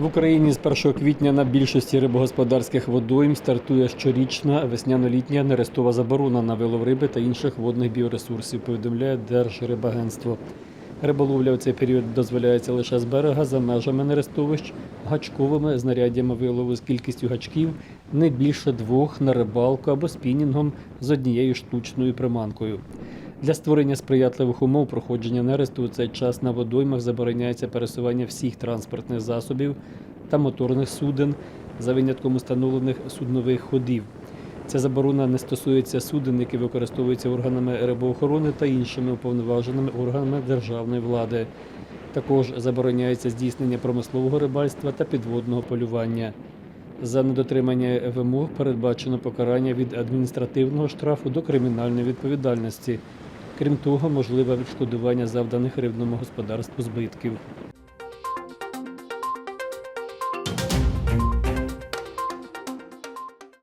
В Україні з 1 квітня на більшості рибогосподарських водойм стартує щорічна весняно-літня нерестова заборона на вилов риби та інших водних біоресурсів, повідомляє Держрибагентство. Риболовля у цей період дозволяється лише з берега за межами нерестовищ гачковими знаряддями вилову з кількістю гачків не більше двох на рибалку або спінінгом з однією штучною приманкою. Для створення сприятливих умов проходження нересту у цей час на водоймах забороняється пересування всіх транспортних засобів та моторних суден за винятком установлених суднових ходів. Ця заборона не стосується суден, які використовуються органами рибоохорони та іншими уповноваженими органами державної влади. Також забороняється здійснення промислового рибальства та підводного полювання. За недотримання вимог передбачено покарання від адміністративного штрафу до кримінальної відповідальності. Крім того, можливе відшкодування завданих рибному господарству збитків.